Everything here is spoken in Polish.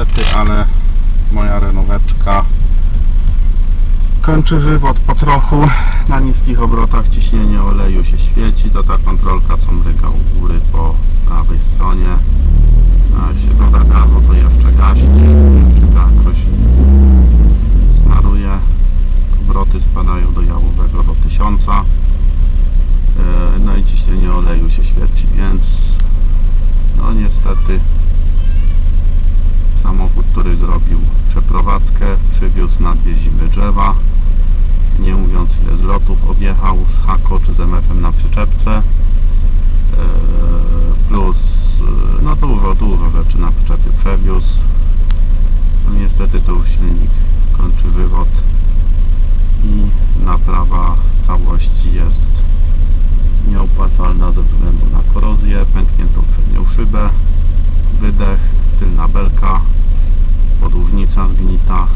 niestety, ale moja renoweczka kończy wywód po trochu. Na niskich obrotach ciśnienie oleju się świeci. To ta kontrolka, co drzewa, nie mówiąc ile zlotów objechał z Hako czy z MF-em na przyczepce, Eee, plus e, no dużo, dużo rzeczy na przyczepie. Przewiózł. No niestety to już silnik kończy wywód. I naprawa całości jest nieopłacalna ze względu na korozję, pękniętą przednią szybę, wydech, tylna belka, podłużnica zgnita,